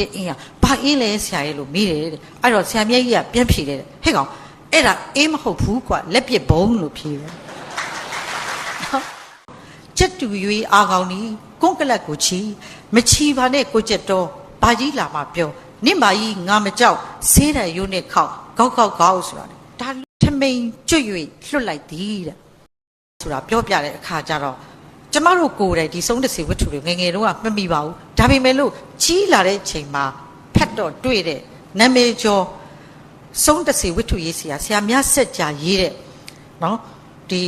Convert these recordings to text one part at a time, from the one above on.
အင်းကဘာအင်းလဲဆရာရဲ့လို့မေးတယ်တဲ့အဲ့တော့ဆရာမြတ်ကြီးကပြန်ဖြေတယ်တဲ့ဟဲ့ကောင်အဲ့ဒါအင်းမဟုတ်ဘူးကွာလက်ပစ်ဘုံလို့ဖြေတယ်ချက်တူရွေးအာကောင်နီကွန်းကလတ်ကိုချီမချီပါနဲ့ကိုချက်တော်ဘာကြီးလာမှပြောနင့်မကြီးငါမကြောက်ဆေးတယ်ရုံးနဲ့ခောက်ကောက်ကောက်ကောက်ဆိုတာလေဒါထမိန်ကျွတ်၍လွတ်လိုက်သည်တဲ့ဆိုတာပြောပြတဲ့အခါကျတော့ ကျမတို့ကိုယ်တိုင်ဒီဆုံးတစီဝတ္ထုတွေငယ်ငယ်တုန်းကမမိပါဘူးဒါပေမဲ့လို့ကြီးလာတဲ့အချိန်မှာဖတ်တော့တွေ့တဲ့နာမည်ကျော်ဆုံးတစီဝတ္ထုရေးဆရာဆရာမြတ်ဆက်ကြာရေးတဲ့နော်ဒီ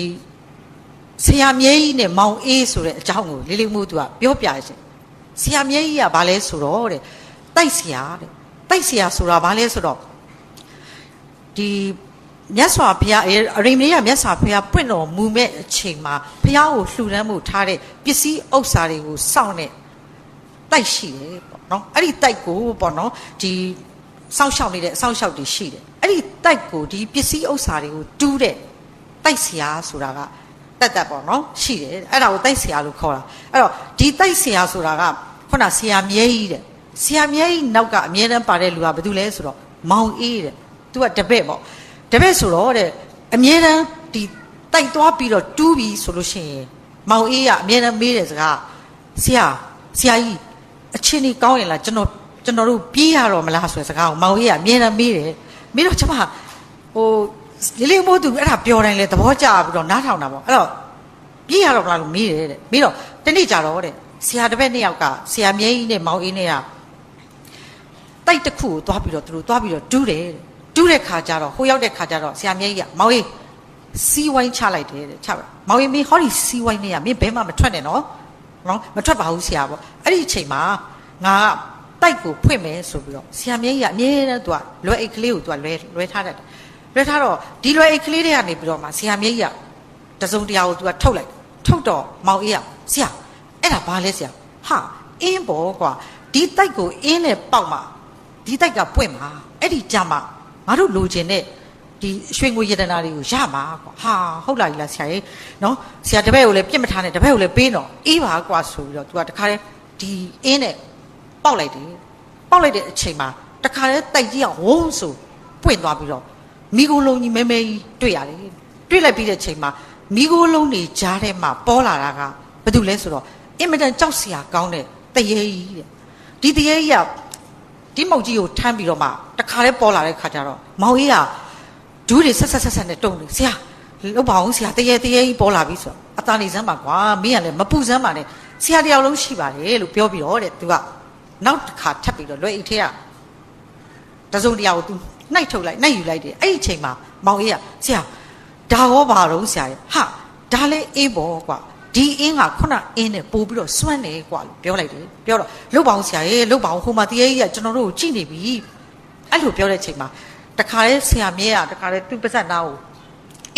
ဆရာမြဲကြီးနဲ့မောင်အေးဆိုတဲ့အကြောင်းကိုလေးလေးမှုသူကပြောပြရှင်ဆရာမြဲကြီးကဘာလဲဆိုတော့တဲ့တိုက်ဆရာတဲ့တိုက်ဆရာဆိုတာဘာလဲဆိုတော့ဒီ မြတ်စွာဘုရားအရိမဏိယမြတ်စွာဘုရားပွင့်တော်မူမဲ့အချိန်မှာဘုရားကိုလှူဒန်းမှုထားတဲ့ပစ္စည်းဥစ္စာတွေကိုစောင့်နေတိုက်ရှိတယ်ပေါ့နော်အဲ့ဒီတိုက်ကိုပေါ့နော်ဒီစောင့်ရှောက်နေတဲ့အစောင့်ရှောက်တွေရှိတယ်အဲ့ဒီတိုက်ကိုဒီပစ္စည်းဥစ္စာတွေကိုတူးတဲ့တိုက်ဆရာဆိုတာကတက်တက်ပေါ့နော်ရှိတယ်အဲ့ဒါကိုတိုက်ဆရာလို့ခေါ်တာအဲ့တော့ဒီတိုက်ဆရာဆိုတာကခုနဆရာမြဲကြီးတဲ့ဆရာမြဲကြီးနောက်ကအမြဲတမ်းပါတဲ့လူကဘာလို့လဲဆိုတော့မောင်အေးတဲ့သူကတပည့်ပေါ့ တပည့်ဆိုတော့တဲ့အမြဲတမ်းဒီတိုက်သွားပြီးတော့တူးပြီးဆိုလို့ရှိရင်မောင်အေးကအမြဲတမ်းမေးတဲ့စကားဆရာဆရာကြီးအချင်းကြီးကောင်းရင်လားကျွန်တော်ကျွန်တော်တို့ပြေးရတော့မလားဆိုတဲ့စကားကိုမောင်အေးကအမြဲတမ်းမေးတယ်မေးတော့ကျွန်မဟိုလေးလေးမို့သူအဲ့ဒါပြောတိုင်းလေသဘောကျပြီးတော့နားထောင်တာပေါ့အဲ့တော့ပြည့်ရတော့မလားလို့မေးတယ်တဲ့ပြီးတော့တနေ့ကြတော့တဲ့ဆရာတစ်ပည့်နှစ်ယောက်ကဆရာမြဲကြီးနဲ့မောင်အေးနဲ့ကတိုက်တစ်ခုကိုသွားပြီးတော့သူတို့သွားပြီးတော့တူးတယ်တဲ့ တူးတဲ့ခါကျတော့ဟိုရောက်တဲ့ခါကျတော့ဆရာမြဲကြီးကမောင်အေးစီးဝိုင်းချလိုက်တယ်တဲ့ချပါမောင်အေးမင်းဟောဒီစီးဝိုင်းနဲ့ကမင်းဘဲမှမထွက်နဲ့နော်နော်မထွက်ပါဘူးဆရာပေါ့အဲ့ဒီအချိန်မှာငါကတိုက်ကိုဖွင့်မယ်ဆိုပြီးတော့ဆရာမြဲကြီးကအမြဲတမ်းသူကလွယ်အိတ်ကလေးကိုသူကလွယ်လွယ်ထားတတ်တယ်လွယ်ထားတော့ဒီလွယ်အိတ်ကလေးတွေကနေပြီးတော့မှဆရာမြဲကြီးကတစုံတရာကို तू ကထုတ်လိုက်ထုတ်တော့မောင်အေးကဆရာအဲ့ဒါဘာလဲဆရာဟာအင်းဘောကွာဒီတိုက်ကိုအင်းနဲ့ပေါက်မှာဒီတိုက်ကပွင့်မှာအဲ့ဒီကြမှာ ငါတို့လိုချင်တဲ့ဒီရွှေငွေယတနာတွေကိုရမှာကွာဟာဟုတ်လားကြီးလားဆရာရေနော်ဆရာတပည့်ကိုလည်းပြစ်မထားနဲ့တပည့်ကိုလည်းပေးတော့အေးပါကွာဆိုပြီးတော့သူကတခါတည်းဒီအင်းနဲ့ပေါက်လိုက်တယ်ပေါက်လိုက်တဲ့အချိန်မှာတခါတည်းတိုက်ကြီးအောင်ဝုန်းဆိုပွင့်သွားပြီးတော့မိကိုလုံးကြီးမဲမဲကြီးတွေ့ရတယ်တွေ့လိုက်ပြီးတဲ့အချိန်မှာမိကိုလုံးတွေကြားထဲမှာပေါ်လာတာကဘာလို့လဲဆိုတော့အင်မတန်ကြောက်စရာကောင်းတဲ့တရေကြီးတဲ့ဒီတရေကြီးက ဒီမောက်ကြီးကိုထမ်းပြီးတော့မှတခါလေးပေါ်လာတဲ့ခါကျတော့မောင်ကြီးကဒူးတွေဆက်ဆက်ဆက်ဆက်နဲ့တုံတယ်ဆရာလောက်ပါအောင်ဆရာတရေတရေကြီးပေါ်လာပြီဆိုတော့အသားနေစမ်းပါကွာမင်းကလည်းမပူစမ်းပါနဲ့ဆရာတယောက်လုံးရှိပါတယ်လို့ပြောပြီးတော့တဲ့သူကနောက်တစ်ခါထပ်ပြီးတော့လွယ်အိတ်ထဲကတစုံတရာကိုသူနှိုက်ထုတ်လိုက်နှိုက်ယူလိုက်တယ်အဲ့ဒီအချိန်မှာမောင်ကြီးကဆရာဒါရောဘာတော့ဆရာရဲ့ဟာဒါလည်းအင်းပေါ့ကွာ ဒီအင်းကခုနအင်းနဲ့ပို့ပြီးတော့စွန့်တယ်ကွာလို့ပြောလိုက်တယ်ပြောတော့လုတ်ပါအောင်ဆရာရေလုတ်ပါအောင်ဟိုမှာတရေကြီးကကျွန်တော်တို့ကိုကြည့်နေပြီအဲ့လိုပြောတဲ့အချိန်မှာတခါလေဆရာမြဲကတခါလေသူ့ပါဇက်နာကို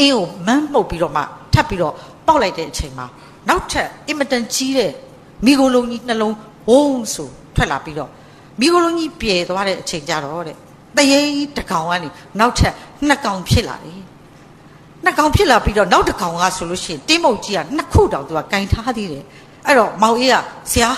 အင်းကိုမန်းပုတ်ပြီးတော့မှထပ်ပြီးတော့ပေါက်လိုက်တဲ့အချိန်မှာနောက်ထပ်အင်မတန်ကြီးတဲ့မိဂိုလုံးကြီးနှလုံးဝုန်းဆိုထွက်လာပြီးတော့မိဂိုလုံးကြီးပြေသွားတဲ့အချိန်ကြတော့တဲ့တရေကြီးတကောင်ကနေနောက်ထပ်နှစ်ကောင်ဖြစ်လာတယ် နှစ်ကောင်ဖြစ်လာပြီးတော့နောက်တစ်ကောင်ကဆိုလို့ရှိရင်တင်းမုတ်ကြီးကနှစ်ခုတောင်သူကကင်ထားသေးတယ်အဲ့တော့မောင်အေးကဆရာ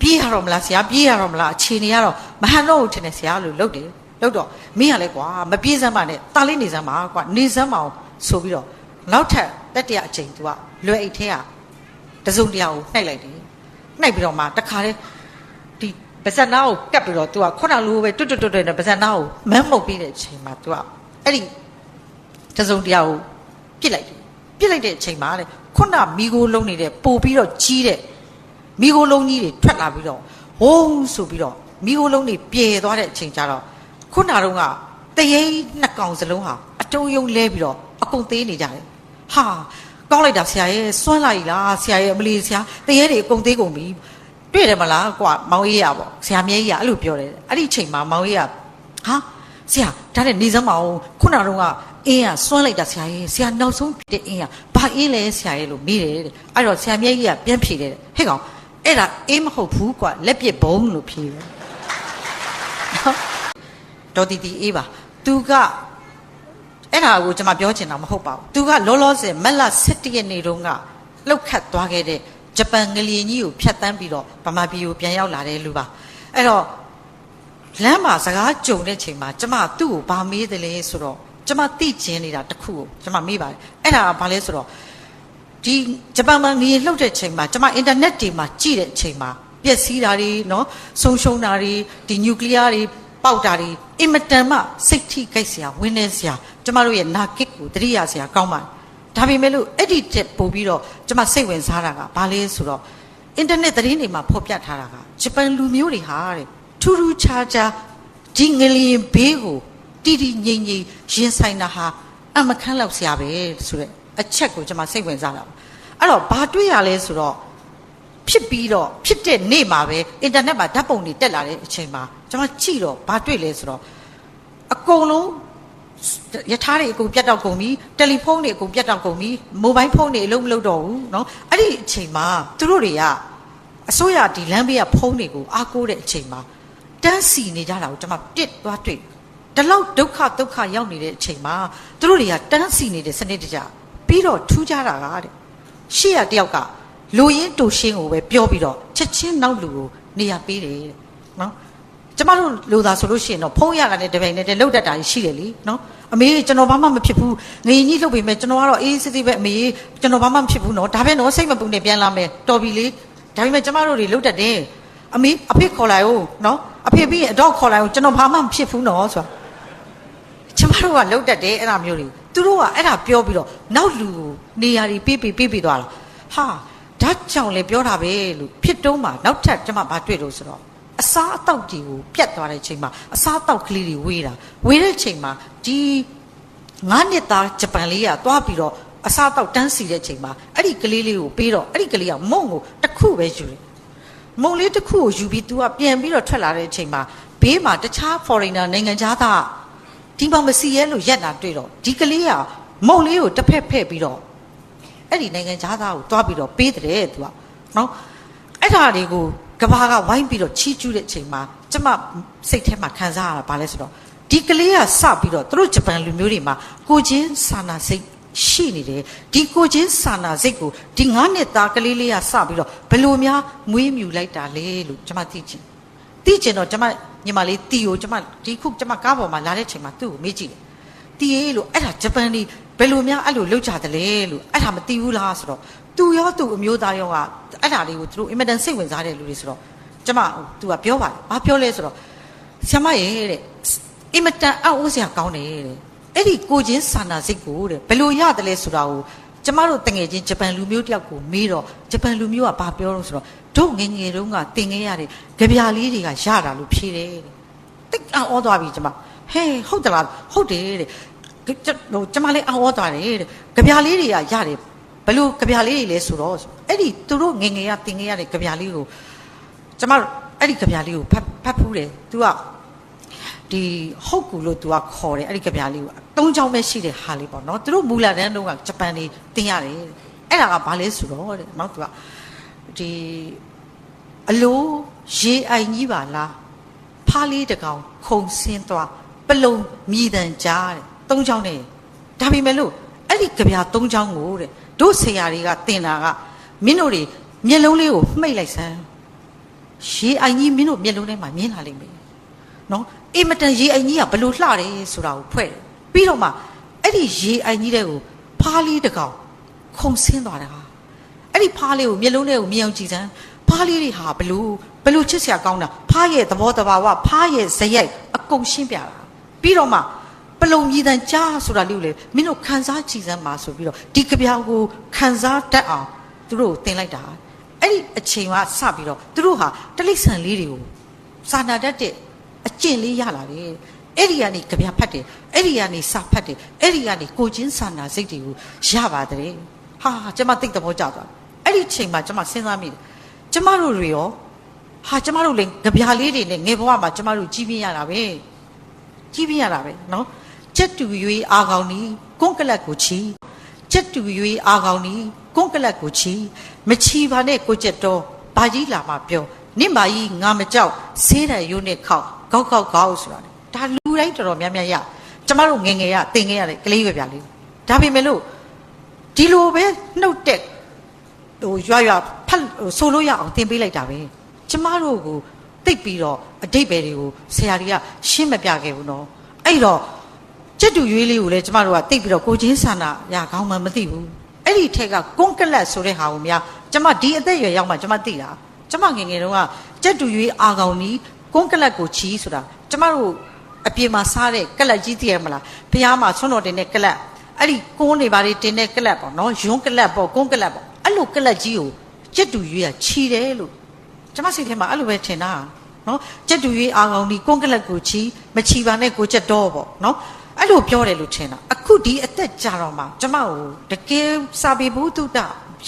ပြေးရတော့မလားဆရာပြေးရတော့မလားအခြေအနေကတော့မဟန်တော့ဘူးထင်တယ်ဆရာလို့လုပ်တယ်လုပ်တော့မင်းကလည်းကွာမပြေးစမ်းပါနဲ့တာလေးနေစမ်းပါကွာနေစမ်းပါအောင်ဆိုပြီးတော့နောက်ထပ်တက်တရအချိန်သူကလွယ်အိတ်ထဲကတစုံတရာကိုနှိုက်လိုက်တယ်နှိုက်ပြီးတော့မှတခါတည်းဒီပါဇက်နာကိုကပ်ပြီးတော့သူကခုနလိုပဲတွတ်တွတ်တွတ်တွတ်နဲ့ပါဇက်နာကိုမန်းမှုတ်ပြီးတဲ့အချိန်မှာသူကအဲ့ဒီတစုံတရာကို ပြစ်လိုက်တယ်ပြစ်လိုက်တဲ့အချိန်မှာတဲ့ခုနမိโกလုံးနေတဲ့ပို့ပြီးတော့ကြီးတဲ့မိโกလုံးကြီးတွေထွက်လာပြီးတော့ဝုန်းဆိုပြီးတော့မိโกလုံးတွေပြေသွားတဲ့အချိန်ကျတော့ခုနတော့ကတရေနှစ်ကောင်စလုံးဟာအတုံးယုံလဲပြီးတော့အကုန်သေးနေကြတယ်ဟာကောင်းလိုက်တာဆရာရဲ့စွန့်လိုက်လားဆရာရဲ့အမလီဆရာတရေတွေအကုန်သေးကုန်ပြီတွေ့တယ်မလားကွာမောင်ကြီးရပေါ့ဆရာမြဲကြီးကအဲ့လိုပြောတယ်အဲ့ဒီအချိန်မှာမောင်ကြီးကဟာ ဆရာဒါနဲ့နေစမ်းမအောင်ခုနတော့ကအင်းကစွန့်လိုက်တာဆရာရဲ့ဆရာနောက်ဆုံးဖြစ်တဲ့အင်းကဘာအင်းလဲဆရာရဲ့လို့မေးတယ်တဲ့အဲ့တော့ဆရာမြဲကြီးကပြန်ဖြေတယ်တဲ့ဟဲ့ကောင်အဲ့ဒါအင်းမဟုတ်ဘူးကွာလက်ပစ်ဘုံလို့ဖြေတယ်ဒေါ်တီတီအေးပါသူကအဲ့ဒါကိုကျွန်မပြောချင်တာမဟုတ်ပါဘူးသူကလောလောဆယ်မက်လ17ရက်နေ့တုန်းကလှုပ်ခတ်သွားခဲ့တဲ့ဂျပန်ငလျင်ကြီးကိုဖျက်ဆီးပြီးတော့ဗမာပြည်ကိုပြန်ရောက်လာတဲ့လူပါအဲ့တော့ လမ်းမှာစကားကြုံတဲ့ချိန်မှာကျမသူ့ကိုဗာမေးတယ်လေဆိုတော့ကျမသိကျင်နေတာတစ်ခုကိုကျမမေးပါတယ်အဲ့ဒါကဘာလဲဆိုတော့ဒီဂျပန်မှာငရေလှုပ်တဲ့ချိန်မှာကျမအင်တာနက်တွေမှာကြည့်တဲ့ချိန်မှာပျက်စီးတာတွေနော်ဆုံးရှုံးတာတွေဒီနျူကလ িয়ার တွေပေါက်တာတွေအင်မတန်မှစိတ်ထိခိုက်စရာဝင်းနေစရာကျမတို့ရဲ့နာကစ်ကိုတတိယစရာကောင်းပါတယ်ဒါပေမဲ့လို့အဲ့ဒီတက်ပို့ပြီးတော့ကျမစိတ်ဝင်စားတာကဘာလဲဆိုတော့အင်တာနက်သတင်းတွေမှာဖော်ပြထားတာကဂျပန်လူမျိုးတွေဟာတဲ့ ထူးထူးခြားခြားဒီငလျင်ဘေးကိုတီတီငိမ့်ငိမ့်ရင်ဆိုင်တာဟာအမခန်းလောက်ဆရာပဲဆိုတဲ့အချက်ကိုကျွန်မစိတ်ဝင်စားတာပါအဲ့တော့ဘာတွေ့ရလဲဆိုတော့ဖြစ်ပြီးတော့ဖြစ်တဲ့နေ့မှာပဲအင်တာနက်မှာဓာတ်ပုံတွေတက်လာတဲ့အချိန်မှာကျွန်မကြည့်တော့ဘာတွေ့လဲဆိုတော့အကုန်လုံးရထားတွေအကုန်ပြတ်တော့ကုန်ပြီတယ်လီဖုန်းတွေအကုန်ပြတ်တော့ကုန်ပြီမိုဘိုင်းဖုန်းတွေအလုံးမလုပ်တော့ဘူးเนาะအဲ့ဒီအချိန်မှာသူတို့တွေကအစိုးရဒီလမ်းဘေးကဖုန်းတွေကိုအားကိုးတဲ့အချိန်မှာ တန်းစီနေကြတာကိုကျွန်မတစ်သွားတွေ့ဒီလောက်ဒုက္ခဒုက္ခရောက်နေတဲ့အချိန်မှာသူတို့တွေကတန်းစီနေတဲ့စနစ်တကျပြီးတော့ထူးကြတာကတဲ့ရှေ့ရတယောက်ကလူရင်းတူရှင်းကိုပဲပြောပြီးတော့ချက်ချင်းနောက်လူကိုနေရာပေးတယ်တဲ့နော်ကျမတို့လူသားဆိုလို့ရှိရင်တော့ဖုံးရတာနဲ့တပိန်နဲ့တလောက်တတ်တာရှိတယ်လीနော်အမေကျွန်တော်ဘာမှမဖြစ်ဘူးငရင်ကြီးလှုပ်ပေမဲ့ကျွန်တော်ကတော့အေးစစ်စစ်ပဲအမေကျွန်တော်ဘာမှမဖြစ်ဘူးနော်ဒါပဲနော်စိတ်မပူနဲ့ပြန်လာမယ်တော်ပြီလေဒါပေမဲ့ကျမတို့တွေလှုပ်တတ်တယ် အမေအဖေခေါ်လိုက်ဦးနော်အဖေပြီးရင်အတော့ခေါ်လိုက်ဦးကျွန်တော်ဘာမှမဖြစ်ဘူးနော်ဆိုတာကျမတို့ကလှုပ်တတ်တယ်အဲ့ဒါမျိုးတွေသူတို့ကအဲ့ဒါပြောပြီးတော့နောက်လူကိုနေရာတွေပေးပေးပေးပေးသွားတာဟာဓာတ်ကြောင့်လည်းပြောတာပဲလို့ဖြစ်တုံးမှာနောက်ထပ်ကျမဘာတွေ့လို့ဆိုတော့အစားအသောက်တွေကိုပြတ်သွားတဲ့ချိန်မှာအစားအသောက်ကလေးတွေဝေးတာဝေးတဲ့ချိန်မှာဒီငါးနှစ်သားဂျပန်လေးကသွားပြီးတော့အစားအသောက်တန်းစီတဲ့ချိန်မှာအဲ့ဒီကလေးလေးကိုပေးတော့အဲ့ဒီကလေးကမုံကိုတစ်ခုပဲယူတယ် မုံလေးတစ်ခုကိုယူပြီး तू ကပြန်ပြီးတော့ထွက်လာတဲ့အချိန်မှာဘေးမှာတခြား foreigner နိုင်ငံခြားသားဒီမှာမစီရဲလို့ရက်လာတွေ့တော့ဒီကလေးကမုံလေးကိုတစ်ဖက်ဖက်ပြီးတော့အဲ့ဒီနိုင်ငံခြားသားကိုတွားပြီးတော့ပေးတယ် तू ကနော်အဲ့ဒါတွေကိုကဘာကဝိုင်းပြီးတော့ချီးကျူးတဲ့အချိန်မှာကျမစိတ်ထဲမှာခံစားရတာဘာလဲဆိုတော့ဒီကလေးကစပြီးတော့သူတို့ဂျပန်လူမျိုးတွေမှာကိုချင်းစာနာစိတ် ရှိနေတယ်ဒီကိုချင်းစာနာစိတ်ကိုဒီငါးနှစ်သားကလေးလေးကစပြီးတော့ဘယ်လိုများမွေးမြူလိုက်တာလဲလို့ကျမသိချင်သိချင်တော့ကျမညီမလေးတီကိုကျမဒီခုကျမကားပေါ်မှာလာတဲ့ချိန်မှာသူ့ကိုမေးကြည့်တယ်တီရေးလို့အဲ့ဒါဂျပန်တွေဘယ်လိုများအဲ့လိုလုပ်ကြတယ်လဲလို့အဲ့ဒါမသိဘူးလားဆိုတော့သူရောသူအမျိုးသားရောကအဲ့ဒါလေးကိုသူတို့အင်မတန်စိတ်ဝင်စားတဲ့လူတွေဆိုတော့ကျမသူကပြောပါတယ်ဘာပြောလဲဆိုတော့ဆ iam မရဲ့တဲ့အင်မတန်အောက်အိုးစရာကောင်းတယ်တဲ့ အဲ့ဒီကိုချင်းစာနာစိတ်ကိုတဲ့ဘယ်လိုရတယ်လဲဆိုတာကိုကျမတို့တငယ်ချင်းဂျပန်လူမျိုးတယောက်ကိုမေးတော့ဂျပန်လူမျိုးကဘာပြောလို့ဆိုတော့တို့ငယ်ငယ်တုန်းကတင်ခဲ့ရတဲ့ကြပြာလေးတွေကရတာလို့ဖြေတယ်တဲ့တိတ်အော်သွားပြီကျမဟဲဟုတ်တယ်လားဟုတ်တယ်တဲ့ကျဟိုကျမလေးအော်သွားတယ်တဲ့ကြပြာလေးတွေကရတယ်ဘယ်လိုကြပြာလေးတွေလဲဆိုတော့အဲ့ဒီသူတို့ငယ်ငယ်ကတင်ခဲ့ရတဲ့ကြပြာလေးကိုကျမတို့အဲ့ဒီကြပြာလေးကိုဖတ်ဖတ်ဖူးတယ် तू က ဒီဟုတ်ကူလို့ तू ကခေါ်တယ်အဲ့ဒီကြပြားလေးကိုသုံးချောင်းပဲရှိတဲ့ဟာလေးပေါ့နော်သူတို့မူလာတန်းတုန်းကဂျပန်တွေတင်ရတယ်အဲ့ဒါကဘာလဲဆိုတော့တဲ့နော် तू ကဒီအလိုရေအိုင်ကြီးပါလားဖားလေးတကောင်ခုံဆင်းသွားပလုံမြည်တန်ကြားတဲ့သုံးချောင်းနဲ့ဒါပေမဲ့လို့အဲ့ဒီကြပြားသုံးချောင်းကိုတဲ့တို့ဆရာတွေကတင်တာကမင်းတို့တွေမျက်လုံးလေးကိုမှိတ်လိုက်စမ်းရေအိုင်ကြီးမင်းတို့မျက်လုံးထဲမှာမြင်လာလိမ့်မယ်နော် အင်မတန်ရေအိမ်ကြီးကဘလို့လှတယ်ဆိုတာကိုဖွဲ့တယ်ပြီးတော့မှအဲ့ဒီရေအိမ်ကြီးတဲ့ကိုဖားလေးတစ်ကောင်ခုံဆင်းသွားတာအဲ့ဒီဖားလေးကိုမျက်လုံးလေးကိုမြင်အောင်ကြည့်စမ်းဖားလေးတွေဟာဘလို့ဘလို့ချစ်စရာကောင်းတာဖားရဲ့သဘောတဘာဝဖားရဲ့ဇယိုက်အကုန်ရှင်းပြတာပြီးတော့မှပလုံမြည်တန်ကြားဆိုတာလေးကိုလေမင်းတို့ခံစားကြည့်စမ်းပါဆိုပြီးတော့ဒီကြပြောင်ကိုခံစားတတ်အောင်သူတို့ကိုသင်လိုက်တာအဲ့ဒီအချိန်ကစပြီးတော့သူတို့ဟာတလိษံလေးတွေကိုစာနာတတ်တဲ့ အကျင့်လေးရလာတယ်အဲ့ဒီကနေကြပြဖတ်တယ်အဲ့ဒီကနေစာဖတ်တယ်အဲ့ဒီကနေကိုချင်းစာနာစိတ်တွေကိုရပါတယ်ဟာကျမသိတဲ့ဘောကြောက်သွားအဲ့ဒီချိန်မှာကျမစဉ်းစားမိတယ်ကျမတို့တွေရောဟာကျမတို့လည်းကြပြလေးတွေနဲ့ငယ်ဘဝမှာကျမတို့ကြီးပြင်းရတာပဲကြီးပြင်းရတာပဲနော်ချက်တူ၍အာကောင်နီကွန်ကလတ်ကိုချီချက်တူ၍အာကောင်နီကွန်ကလတ်ကိုချီမချီပါနဲ့ကိုချက်တော့ဘာကြီးလာမှပြော နင့်မာကြီးငါမကြောက်ဆေးတယ်ရုံးနဲ့ခောက်ကောက်ကောက်ကောက်ဆိုတာလေဒါလူတိုင်းတော်တော်များများရကျမတို့ငယ်ငယ်ရတင်ခဲ့ရတဲ့ကလေးရွယ်ပြလေးဒါပေမဲ့လို့ဒီလိုပဲနှုတ်တက်ဟိုရွရွဖတ်ဟိုဆိုလို့ရအောင်တင်ပေးလိုက်တာပဲကျမတို့ကိုတိတ်ပြီးတော့အတိတ်ပဲတွေကိုဆရာတွေကရှင်းမပြခဲ့ဘူးနော်အဲ့တော့ကျက်တူရွေးလေးကိုလည်းကျမတို့ကတိတ်ပြီးတော့ကိုချင်းဆန္ဒရကောင်းမှမသိဘူးအဲ့ဒီထက်ကကွန်ကလတ်ဆိုတဲ့ဟာကိုများကျမဒီအသက်အရွယ်ရောက်မှကျမသိတာ ကျမငယ်ငယ်တုန်းကကျက်တူရွေးအာကောင်နီးကွန်ကလတ်ကိုချီးဆိုတာကျမတို့အပြင်မှာစားတဲ့ကလတ်ကြီးသိရမလားဖះမှာဆွမ်းတော်တင်တဲ့ကလတ်အဲ့ဒီကွန်းတွေဘာတွေတင်တဲ့ကလတ်ပေါ့နော်ယွန်းကလတ်ပေါ့ကွန်းကလတ်ပေါ့အဲ့လိုကလတ်ကြီးကိုကျက်တူရွေးကချီးတယ်လို့ကျမစိတ်ထဲမှာအဲ့လိုပဲထင်တာနော်ကြက်တူရေးအာကောင်ဒီကွန်ကလတ်ကိုချီမချီပါနဲ့ကိုချက်တော့ပေါ့နော်အဲ့လိုပြောတယ်လို့ထင်တာအခုဒီအသက်ကြာတော့မှကျမကိုတကယ်စာပေဘုသူတ္တ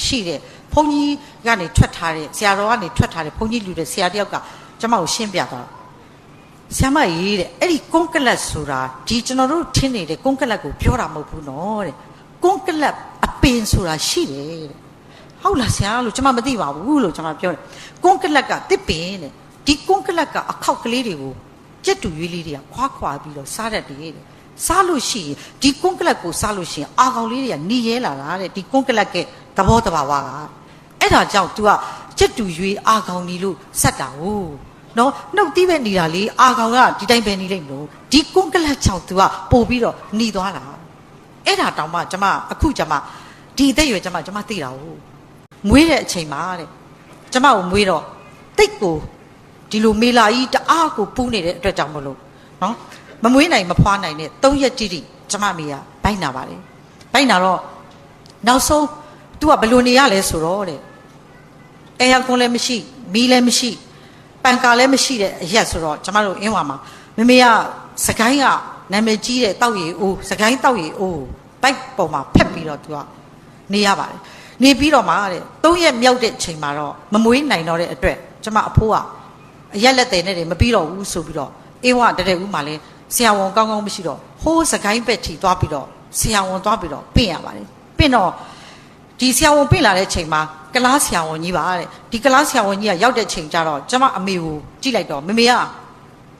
ရှိတယ် ဘုန်းကြီးကနေထွက်ထားတဲ့ဆရာတော်ကနေထွက်ထားတဲ့ဘုန်းကြီးလူတဲ့ဆရာတယောက်ကကျမကိုရှင်းပြတာဆရာမရေးတဲ့အဲ့ဒီကွန်ကလတ်ဆိုတာဒီကျွန်တော်တို့ထင်းနေတဲ့ကွန်ကလတ်ကိုပြောတာမဟုတ်ဘူးနော်တဲ့ကွန်ကလတ်အပင်ဆိုတာရှိတယ်တဲ့ဟုတ်လားဆရာလို့ကျွန်မမသိပါဘူးလို့ကျွန်မပြောတယ်ကွန်ကလက်ကတစ်ပင်တဲ့ဒီကွန်ကလက်ကအခောက်ကလေးတွေကိုကြက်တူရွေးလေးတွေကခွာခွာပြီးတော့စားတတ်တယ်တဲ့စားလို့ရှိရင်ဒီကွန်ကလက်ကိုစားလို့ရှိရင်အာကောင်လေးတွေကหนีရဲလာတာတဲ့ဒီကွန်ကလက်ကသဘောတဘာဝက အဲ့ဒါကြောင့် तू ကကြက်တူရွေးအာကောင်ကြီးလို့ဆက်တာဟုတ်နော်နှုတ်သီးပဲနေတာလေအာကောင်ကဒီတိုင်းပဲနေလိမ့်မလို့ဒီကွန်ကလက်ကြောင့် तू ကပို့ပြီးတော့หนีသွားတာအဲ့ဒါတောင်မှကျွန်မအခုကျွန်မဒီအသက်အရွယ်ကျွန်မကျွန်မသိတာဟုတ် မွေးတဲ့အချိန်မှာတဲ့ကျမကိုမွေးတော့တိတ်ကိုဒီလိုမေလာကြီးတအားကိုပူးနေတဲ့အတွက်ကြောင့်မလို့နော်မမွေးနိုင်မဖွားနိုင်တဲ့၃ရက်တိတိကျမမေကဘိုက်နာပါတယ်ဘိုက်နာတော့နောက်ဆုံး तू ကဘယ်လိုနေရလဲဆိုတော့တဲ့ အဲယာကွန်လည်းမရှိမီးလည်းမရှိပန်ကာလည်းမရှိတဲ့အရက်ဆိုတော့ကျမတို့အင်းဝါမှာမမေကစကိုင်းကနာမည်ကြီးတဲ့တောက်ရီအိုးစကိုင်းတောက်ရီအိုးဘိုက်ပေါ်မှာဖက်ပြီးတော့ तू ကနေရပါတယ်နေပြီးတော့မှတဲ့သုံးရက်မြောက်တဲ့ချိန်မှာတော့မမွေးနိုင်တော့တဲ့အတွက်ကျမအဖိုးကအရက်လက်တယ်နဲ့တွေမပြီးတော့ဘူးဆိုပြီးတော့အေးဝတတဲ့ဦးမှာလဲဆရာဝန်ကောင်းကောင်းမရှိတော့ဟိုးစကိုင်းဘက်ထီသွားပြီးတော့ဆရာဝန်သွားပြီးတော့ပင့်ရပါတယ်ပင့်တော့ ဒီဆရာဝန်ပြင်လာတဲ့ချိန်မှာကလားဆရာဝန်ကြီးပါတဲ့ဒီကလားဆရာဝန်ကြီးကရောက်တဲ့ချိန်ကျတော့ကျမအမေကိုကြည့်လိုက်တော့မမေက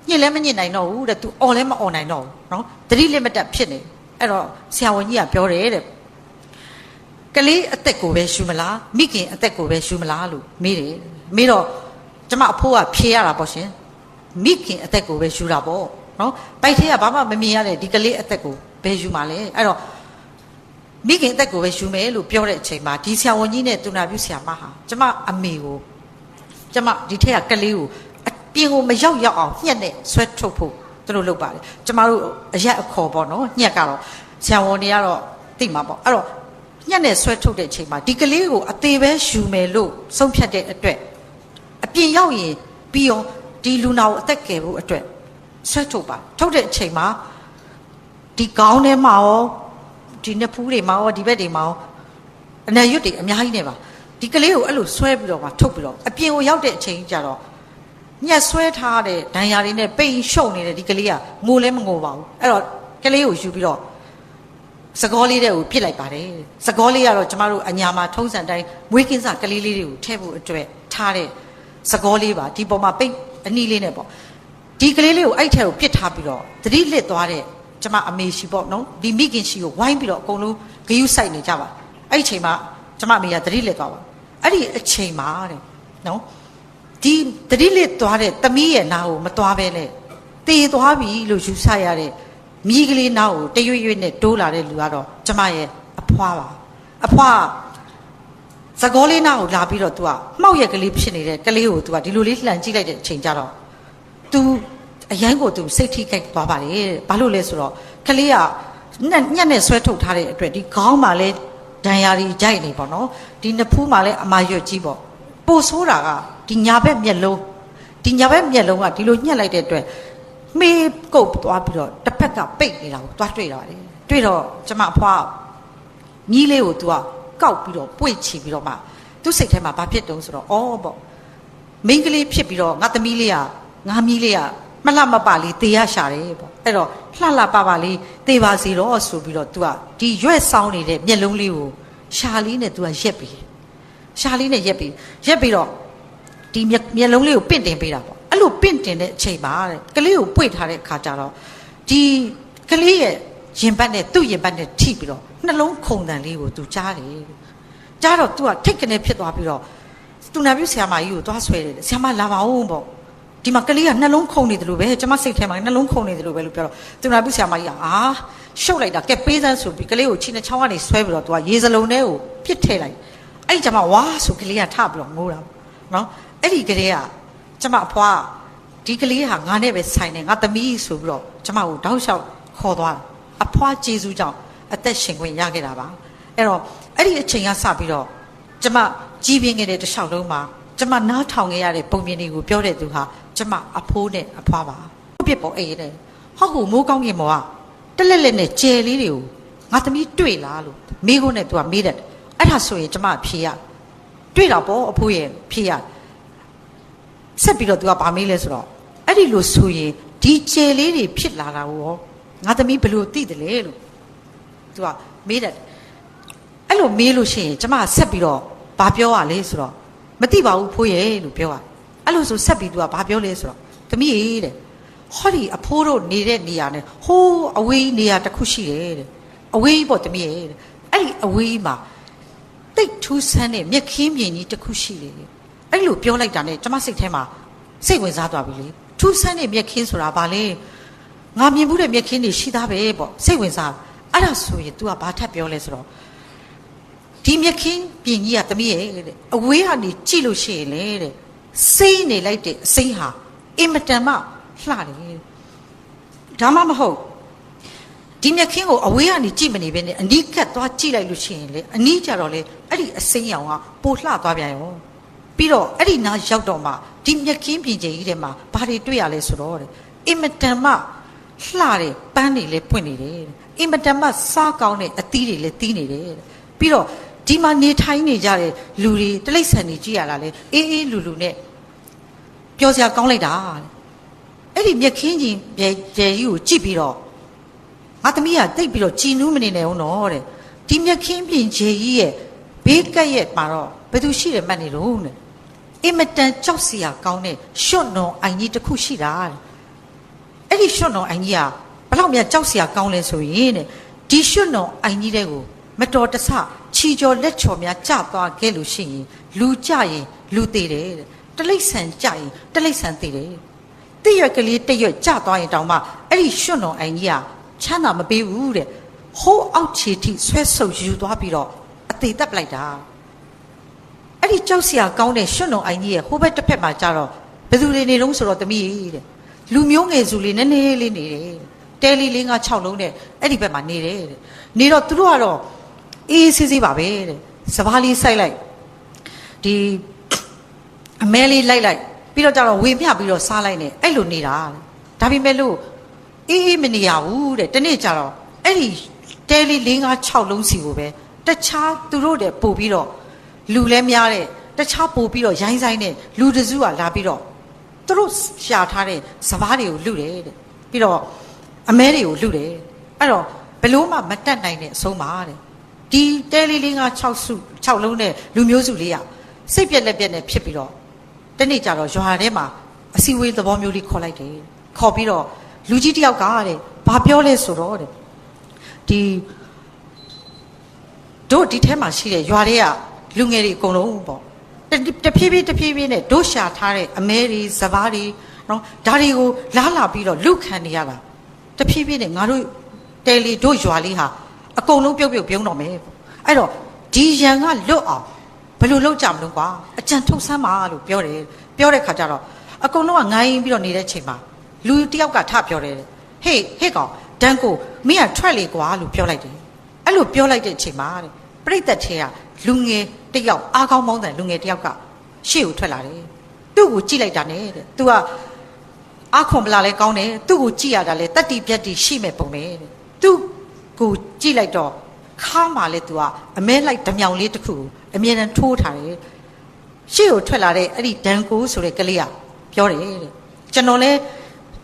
ညစ်လည်းမညစ်နိုင်တော့ဘူးတဲ့ तू អော်လည်းမអော်နိုင်တော့ဘူးနော်တတိလက်မတက်ဖြစ်နေအဲ့တော့ဆရာဝန်ကြီးကပြောတယ်တဲ့ကလေးအသက်ကိုပဲရှူမလားမိခင်အသက်ကိုပဲရှူမလားလို့မေးတယ်မေးတော့ကျမအဖိုးကဖြေရတာပေါ့ရှင်မိခင်အသက်ကိုပဲရှူတာပေါ့နော်ပိုက်ထဲကဘာမှမမြင်ရတဲ့ဒီကလေးအသက်ကိုပဲယူမှာလဲအဲ့တော့ မိခင်အသက်ကိုပဲရှူမယ်လို့ပြောတဲ့အချိန်မှာဒီဆရာဝန်ကြီးနဲ့တူနာပြုဆရာမဟာကျမအမေကိုကျမဒီထက်ကကလေးကိုအပြင်ကိုမရောက်ရောက်အောင်ညှက်နဲ့ဆွဲထုတ်ဖို့သူတို့လုပ်ပါတယ်ကျမတို့အရက်အခေါ်ပေါ့နော်ညှက်ကတော့ဆရာဝန်တွေကတော့သိမှာပေါ့အဲ့တော့ညက်နဲ့ဆွဲထုတ်တဲ့အချိန်မှာဒီကလေးကိုအသေးပဲယူမယ်လို့ဆုံးဖြတ်တဲ့အတွက်အပြင်ရောက်ရင်ပြီးအောင်ဒီလူနာကိုအသက်ကယ်ဖို့အတွက်ဆွဲထုတ်ပါထုတ်တဲ့အချိန်မှာဒီကောင်းထဲမှာရော ဒီနှစ်ဖူးတွေမှာရောဒီဘက်တွေမှာရောအနယ်ရွတ်တွေအများကြီးနေပါဒီကလေးကိုအဲ့လိုဆွဲပြီးတော့မှထုတ်ပြီးတော့အပြင်ကိုရောက်တဲ့အချိန်ကျတော့ညက်ဆွဲထားတဲ့ဒဏ်ရာတွေနဲ့ပိန်ရှုံနေတဲ့ဒီကလေးကငိုလဲမငိုပါဘူးအဲ့တော့ကလေးကိုယူပြီးတော့စကောလေးတဲ့ကိုပြစ်လိုက်ပါတယ်စကောလေးကတော့ကျမတို့အညာမှာထုံးစံတိုင်းမွေးကင်းစကလေးလေးတွေကိုထည့်ဖို့အတွက်ထားတဲ့စကောလေးပါဒီပေါ်မှာပိတ်အနီးလေးနဲ့ပေါ့ဒီကလေးလေးကိုအဲ့ထက်ကိုပြစ်ထားပြီးတော့သတိလစ်သွားတဲ့ ကျမအမေရှိပေါ့နော်ဒီမိခင်ရှိကိုဝိုင်းပြီးတော့အကုန်လုံးဂယုစိုက်နေကြပါအဲ့ဒီအချိန်မှာကျမအမေကသတိလစ်သွားပါအဲ့ဒီအချိန်မှာတဲ့နော်ဒီသတိလစ်သွားတဲ့သမီးရဲ့နာကိုမသွားပဲနဲ့တေသွားပြီလို့ယူဆရတဲ့ မိကလေးနောက်ကိုတရွရွနဲ့တိုးလာတဲ့လူကတော့ကျမရဲ့အဖွားပါအဖွားသကောလေးနောက်ကိုလာပြီးတော့ तू ကမှောက်ရက်ကလေးဖြစ်နေတဲ့ကလေးကို तू ကဒီလိုလေးလှန်ကြည့်လိုက်တဲ့အချိန်ကျတော့ तू အရန်ကို तू စိတ်ထိခိုက်သွားပါတယ်တဲ့ဘာလို့လဲဆိုတော့ကလေးကညက်ညက်နဲ့ဆွဲထုတ်ထားတဲ့အတွက်ဒီခေါင်းမှာလဲဒဏ်ရာကြီးကြိုက်နေပေါ့နော်ဒီနဖူးမှာလဲအမာရွတ်ကြီးပေါ့ပို့ဆိုးတာကဒီညာဘက်မျက်လုံးဒီညာဘက်မျက်လုံးကဒီလိုညှက်လိုက်တဲ့အတွက်မေးကုတ်သွားပြီးတော့တစ်ဖက်ကပိတ်နေတာကိုသွားတွေ့တာလေတွေ့တော့ကျမအဖွားမြီးလေးကို तू ကကောက်ပြီးတော့ပွေ့ချီပြီးတော့မှသူ့စိတ်ထဲမှာဘာဖြစ်တုံးဆိုတော့အော်ပေါ့မိန်းကလေးဖြစ်ပြီးတော့ငါသမီးလေးကငါမီးလေးက မလှမပလေးတေရရှာတယ်ပေါ့အဲ့တော့လှလှပပလေးတေပါစီတော့ဆိုပြီးတော့ तू ကဒီရွက်ဆောင်နေတဲ့မျက်လုံးလေးကိုရှာလေးနဲ့ तू ကရက်ပြီးရှာလေးနဲ့ရက်ပြီးရက်ပြီးတော့ ဒီမျက်မျက်လုံးလေးကိုပင့်တင်ပေးတာပေါ့အဲ့လိုပင့်တင်တဲ့အချိန်မှာတဲ့ကလေးကိုပွေ့ထားတဲ့ခါကျတော့ဒီကလေးရဲ့ရင်ပတ်နဲ့သူ့ရင်ပတ်နဲ့ထိပြီးတော့နှလုံးခုန်တန်လေးကိုသူကြားတယ်ကြားတော့ तू ကထိတ်ကနေဖြစ်သွားပြီးတော့သူနာပြုဆရာမကြီးကိုသွားဆွဲတယ်ဆရာမလာပါဦးပေါ့ ဒီမှာကလေးကနှလုံးခုန်နေတယ်လို့ပဲကျမစိတ်ထဲမှာနှလုံးခုန်နေတယ်လို့ပဲလို့ပြောတော့သူနာပြုဆရာမကြီးကအာရှုပ်လိုက်တာကဲပေးစမ်းဆိုပြီးကလေးကိုချင်းနှချောင်းကနေဆွဲပြီးတော့သူကရေစလုံးထဲကိုပစ်ထည့်လိုက်အဲ့ဒီကျမဝါဆိုကလေးကထပြီးတော့ငိုးတာနော်အဲ့ဒီကလေးကကျမအဖွားဒီကလေးဟာငါနဲ့ပဲဆိုင်တယ်ငါသမီးဆိုပြီးတော့ကျမကိုတောက်လျှောက်ခေါ်သွားတာအဖွားကျေးဇူးကြောင့်အသက်ရှင်ခွင့်ရခဲ့တာပါအဲ့တော့အဲ့ဒီအချိန်ကစပြီးတော့ကျမကြီးပြင်းခဲ့တဲ့တစ်လျှောက်လုံးမှာကျမနားထောင်ခဲ့ရတဲ့ပုံမြင်တွေကိုပြောတဲ့သူဟာ ကျမအဖိုးနဲ့အဖွားပါဟုတ်ပြစ်ပေါ်အေးတယ်ဟုတ်ကိုမိုးကောင်းကင်မောကတက်လက်လက်နဲ့ကျယ်လေးတွေကိုငါသမီးတွေ့လားလို့မိကိုနဲ့သူကမေးတယ်အဲ့ဒါဆိုရင်ကျမဖြေရတွေ့တော့ပေါ့အဖိုးရဲ့ဖြေရဆက်ပြီးတော့သူကဗာမေးလဲဆိုတော့အဲ့ဒီလိုဆိုရင်ဒီကျယ်လေးတွေဖြစ်လာတာကိုရောငါသမီးဘယ်လိုသိတယ်လဲလို့သူကမေးတယ်အဲ့လိုမေးလို့ရှိရင်ကျမဆက်ပြီးတော့ဘာပြောရလဲဆိုတော့မသိပါဘူးဖိုးရဲ့လို့ပြောရ အဲ့လိုဆိုဆက်ပြီးသူကဘာပြောလဲဆိုတော့သမီးရေတဲ့ဟောဒီအဖိုးတို့နေတဲ့နေရာနဲ့ဟိုးအဝေးနေရာတစ်ခုရှိတယ်တဲ့အဝေးပေါ့သမီးရေတဲ့အဲ့ဒီအဝေးမှာတိတ်ထူးဆန်းတဲ့မြက်ခင်းမြင်ကြီးတစ်ခုရှိတယ်အဲ့လိုပြောလိုက်တာနဲ့ကျမစိတ်ထဲမှာစိတ်ဝင်စားသွားပြီလေထူးဆန်းတဲ့မြက်ခင်းဆိုတာဘာလဲငါမြင်မှုတဲ့မြက်ခင်းတွေရှိသားပဲပေါ့စိတ်ဝင်စားအဲ့ဒါဆိုရင် तू ကဘာထပ်ပြောလဲဆိုတော့ဒီမြက်ခင်းပြင်ကြီးကတမီးရဲ့တဲ့အဝေးကနေကြည့်လို့ရှိရင်လေတဲ့ စိမ့်နေလိုက်တဲ့အစိမ့်ဟာအင်မတန်မှလှတယ်ဒါမှမဟုတ်ဒီမြက်ခင်းကိုအဝေးကနေကြည့်မနေဘဲနဲ့အနီးကပ်သွားကြည့်လိုက်လို့ရှိရင်လေအနီးကြတော့လေအဲ့ဒီအစိမ့်ရောင်ကပိုလှသွားပြန်ရောပြီးတော့အဲ့ဒီနားရောက်တော့မှဒီမြက်ခင်းပြင်ကြီးကြီးထဲမှာဘာတွေတွေ့ရလဲဆိုတော့တဲ့အင်မတန်မှလှတယ်ပန်းတွေလည်းပွင့်နေတယ်တဲ့အင်မတန်မှစားကောင်းတဲ့အသီးတွေလည်းသီးနေတယ်တဲ့ပြီးတော့ ဒီမှာနေထိုင်နေကြတဲ့လူတွေတိရစ္ဆာန်တွေကြည့်ရတာလေအေးအေးလူလူနဲ့ပြောစရာကောင်းလိုက်တာတဲ့အဲ့ဒီမြက်ခင်းကြီးပြဲပြဲကြီးကိုကြည့်ပြီးတော့ငါသမီးကတိတ်ပြီးတော့ကြည်နူးမနေနဲ့ဦးနော်တဲ့ဒီမြက်ခင်းပြင်ခြေကြီးရဲ့ဘေးကက်ရဲ့မှာတော့ဘယ်သူရှိတယ်မှတ်နေတော့တဲ့အင်မတန်ကြောက်စရာကောင်းတဲ့ရွှွတ်နုံအိုင်ကြီးတစ်ခုရှိတာတဲ့အဲ့ဒီရွှွတ်တော်အိုင်ကြီးကဘလောက်များကြောက်စရာကောင်းလဲဆိုရင်တဲ့ဒီရွှွတ်တော်အိုင်ကြီးတဲ့ကိုမတော်တဆ ချီကျော်လက်ချော်များကြသွားခဲ့လို့ရှိရင်လူကြရင်လူသေးတယ်တဲ့တလိษံကြရင်တလိษံသေးတယ်တိရွက်ကလေးတရွက်ကြသွားရင်တောင်မှအဲ့ဒီရွှွတ်တော်အိုင်ကြီးကချမ်းသာမပေးဘူးတဲ့ဟိုးအောက်ခြေထိဆွဲဆုပ်ယူသွားပြီးတော့အသေးတက်ပလိုက်တာအဲ့ဒီကြောက်စရာကောင်းတဲ့ရွှွန့်တော်အိုင်ကြီးရဲ့ဟိုဘက်တစ်ဖက်မှာကြတော့ဘယ်သူတွေနေလုံးဆိုတော့တမီးတဲ့လူမျိုးငယ်စုလေးနည်းနည်းလေးနေတယ်တဲလီလေးငါ6လုံးတဲ့အဲ့ဒီဘက်မှာနေတယ်တဲ့နေတော့သူတို့ကတော့ အေးဆေးဆေးပါပဲတဲ့စပားလေးစိုက်လိုက်ဒီအမဲလေးလိုက်လိုက်ပြီးတော့ကြတော့ဝေမျှပြီးတော့စားလိုက်နေအဲ့လိုနေတာတဲ့ဒါပေမဲ့လို့အေးအေးမနေရဘူးတဲ့တနေ့ကျတော့အဲ့ဒီတဲလီလေးငါ6လုံးစီကိုပဲတခြားသူတို့တဲ့ပို့ပြီးတော့လူလည်းများတဲ့တခြားပို့ပြီးတော့ရိုင်းဆိုင်တဲ့လူတစုကလာပြီးတော့သူတို့ရှာထားတဲ့စပားတွေကိုလူတယ်တဲ့ပြီးတော့အမဲတွေကိုလူတယ်အဲ့တော့ဘလို့မှမတက်နိုင်တဲ့အဆုံးပါတဲ့ ဒီတဲလေးလေးက6စု6လုံးနဲ့လူမျိုးစုလေးကစိတ်ပြက်လက်ပြက်နဲ့ဖြစ်ပြီးတော့တနေ့ကျတော့ရွာထဲမှာအစည်းအဝေးသဘောမျိုးလေးခေါ်လိုက်တယ်ခေါ်ပြီးတော့လူကြီးတယောက်ကတဲ့ဘာပြောလဲဆိုတော့တဲ့ဒီတို့ဒီထဲမှာရှိတဲ့ရွာတွေကလူငယ်တွေအကုန်လုံးပေါ့တတဖြည်းဖြည်းတဖြည်းဖြည်းနဲ့တို့ရှာထားတဲ့အမဲတွေစပားတွေနော်ဒါတွေကိုလာလာပြီးတော့လူခံနေရတာတဖြည်းဖြည်းနဲ့ငါတို့တယ်လီတို့ရွာလေးဟာ အကုန်လုံးပြုတ်ပြုတ်ပြုံးတော့မယ်ပေါ့အဲ့တော့ဒီရန်ကလွတ်အောင်ဘယ်လိုလုပ်ကြမလို့ကွာအကြံထုတ်ဆမ်းပါလို့ပြောတယ်ပြောတဲ့ခါကျတော့အကုန်လုံးကငိုင်းပြီးတော့နေတဲ့ချိန်မှာလူတစ်ယောက်ကထပြောတယ်ဟေးဟေးကောင်ဒန်ကိုမင်းကထွက်လေကွာလို့ပြောလိုက်တယ်အဲ့လိုပြောလိုက်တဲ့အချိန်မှာတဲ့ပြိတ္တထဲကလူငယ်တစ်ယောက်အားကောင်းမောင်းတဲ့လူငယ်တစ်ယောက်ကရှေ့ကိုထွက်လာတယ်သူ့ကိုကြည့်လိုက်တာနဲ့တဲ့သူကအားခွန်ပလာလဲကောင်းတယ်သူ့ကိုကြည့်ရတာလဲတတ္တိပြတ်တိရှိမဲ့ပုံပဲတဲ့သူ့ ကိုကြည့်လိုက်တော့ခါမှလဲသူကအမဲလိုက်ဓမြောင်လေးတစ်ခုကိုအမြဲတမ်းထိုးထားတယ်ရှေ့ကိုထွက်လာတဲ့အဲ့ဒီဒန်ကိုဆိုတဲ့ကလေးကပြောတယ်တဲ့ကျွန်တော်လဲ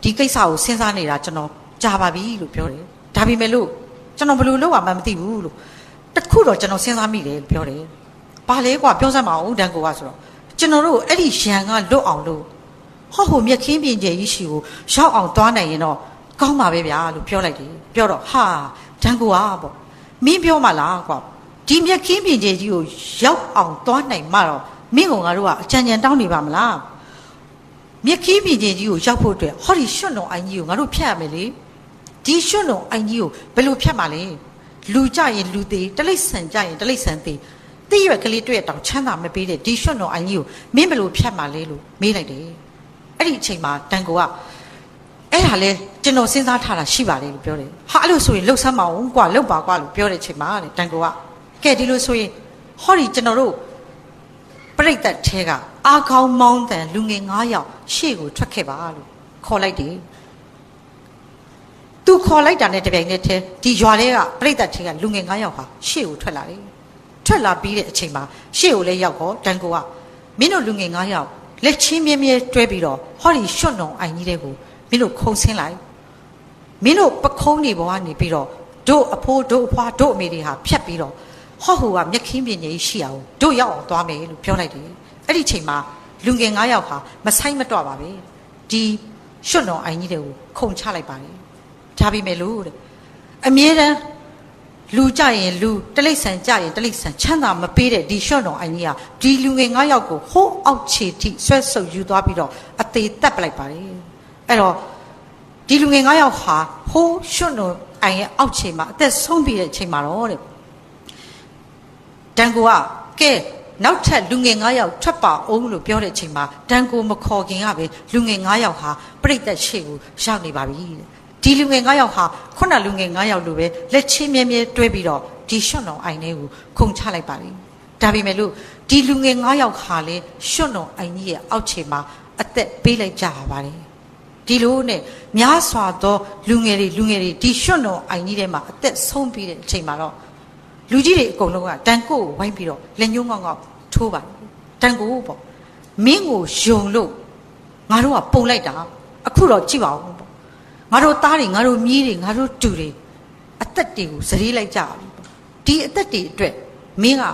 ဒီကိစ္စကိုစဉ်းစားနေတာကျွန်တော်ကြာပါပြီလို့ပြောတယ်ဒါပေမဲ့လို့ကျွန်တော်ဘယ်လိုလုပ်ရမှန်းမသိဘူးလို့တခုတော့ကျွန်တော်စဉ်းစားမိတယ်လို့ပြောတယ်။ဘာလဲကွာပြောစမ်းမအောင်ဒန်ကိုကဆိုတော့ကျွန်တော်တို့အဲ့ဒီရန်ကလွတ်အောင်လို့ဟောဟိုမြက်ခင်းပြင်ကျယ်ကြီးရှိကိုရောက်အောင်သွားနိုင်ရင်တော့ကောင်းပါပဲဗျာလို့ပြောလိုက်တယ်။ပြောတော့ဟာ ဒန်ကိုကပေါ့မင်းပြောမှလားကွာဒီမြက်ခင်းပြင်ကျယ်ကြီးကိုရောက်အောင်သွားနိုင်မှတော့မင်းကငါတို့ကအကြံဉာဏ်တောင်းနေပါမလား။ဟမြက်ခီးပြင်ကျင်ကြီးကိုရောက်ဖို့အတွက်ဟောဒီရွှွန့်တော်အိုင်ကြီးကိုငါတို့ဖြတ်ရမယ်လေဒီရွှွန့်တော်အိုင်ကြီးကိုဘယ်လိုဖြတ်မှာလဲလူကြရင်လူသေးတလိษံကြရင်တလိษံသေးတိရွက်ကလေးတွေ့တောင်ချမ်းသာမပေးတဲ့ဒီရွှွန့်တော်အိုင်ကြီးကိုမင်းဘယ်လိုဖြတ်မှာလဲလို့မေးလိုက်တယ်အဲ့ဒီအချိန်မှာတန်ကိုကအဲ့ဒါလဲ ကျွန်တော်စဉ်းစားထားတာရှိပါတယ်လို့ပြောတယ်ဟာအဲ့လိုဆိုရင်လှုပ်ဆမ်းမအောင်ကွာလှုပ်ပါကွာလို့ပြောတဲ့အချိန်မှာတဲ့တန်ကိုကကဲဒီလိုဆိုရင်ဟောဒီကျွန်တော်တို့ပြိတ္တထဲကအာခေါင်းမောင်းတန်လူငယ်9ယောက်ရှေ့ကိုထွက်ခဲ့ပါလို့ခေါ်လိုက်တယ်သူခေါ်လိုက်တာနဲ့တပြိုင်နက်တည်းဒီရွာထဲကပြိတ္တထဲကလူငယ်9ယောက်ဟာရှေ့ကိုထွက်လာတယ်ထွက်လာပြီးတဲ့အချိန်မှာရှေ့ကိုလည်းရောက်တော့တန်ကိုကမင်းတို့လူငယ်9ယောက်လက်ချင်းမြဲမြဲတွဲပြီးတော့ဟောဒီရွှွန့်တော်အိုင်ကြီးတဲ့ကိုမင်းတို့ခုံဆင်းလိုက် မင်းတို့ပခုံးနေဘဝနေပြီးတော့တို့အဖိုးတို့အဖွားတို့အမေတွေဟာဖြတ်ပြီးတော့ဟောဟိုကမြက်ခင်းပြင်းကြီးရှိအောင်တို့ရောက်အောင်သွားမယ်လို့ပြောလိုက်တယ်အဲ့ဒီချိန်မှာလူငယ်9ယောက်ဟာမဆိုင်မတော့ပါပဲဒီရွှွန့်တော်အိုင်ကြီးတွေကိုခုံချလိုက်ပါတယ်ဒါပေမဲ့လို့တဲ့အမြဲတမ်းလူကြရင်လူတလိษံကြရင်တလိษံချမ်းသာမပေးတဲ့ဒီရွှွန့်တော်အိုင်ကြီးဟာဒီလူငယ်9ယောက်ကိုဟိုးအောက်ခြေထိဆွဲဆုပ်ယူသွားပြီးတော့အသေးတက်ပလိုက်ပါတယ်အဲ့တော့ ဒီလူငယ်9ယောက်ဟာဟိုးရွှွန့်တော်အိုင်ရဲ့အောက်ခြေမှာအသက်ဆုံးပြီးတဲ့အချိန်မှာတော့တဲ့ဒန်ကိုကကဲနောက်ထပ်လူငယ်9ယောက်ထွက်ပါအောင်လို့ပြောတဲ့အချိန်မှာဒန်ကိုမခေါ်ခင်ကပဲလူငယ်9ယောက်ဟာပြိတ္တရှေ့ကိုရောက်နေပါပြီတဲ့ဒီလူငယ်9ယောက်ဟာခုနလူငယ်9ယောက်လိုပဲလက်ချင်းမြဲမြဲတွဲပြီးတော့ဒီရွှွန့်တော်အိုင်လေးကိုခုန်ချလိုက်ပါပြီဒါပေမဲ့လို့ဒီလူငယ်9ယောက်ဟာလေရွှွန့်တော်အိုင်ကြီးရဲ့အောက်ခြေမှာအသက်ပေးလိုက်ကြပါပါတယ် ဒီလိုနဲ့များစွာသောလူငယ်တွေလူငယ်တွေဒီရွှွန့်တော်အိုင်ကြီးထဲမှာအသက်ဆုံးပြီးတဲ့အချိန်မှာတော့လူကြီးတွေအကုန်လုံးကတန်ကိုကိုဝိုင်းပြီးတော့လက်ညှိုးငေါက်ငေါက်ထိုးပါတယ်တန်ကိုပေါ့မင်းကိုယုံလို့ငါတို့ကပုံလိုက်တာအခုတော့ကြည့်ပါဦးပေါ့ငါတို့သားတွေငါတို့မြီးတွေငါတို့တူတွေအသက်တွေကိုစရေးလိုက်ကြပြီပေါ့ဒီအသက်တွေအတွက်မင်းက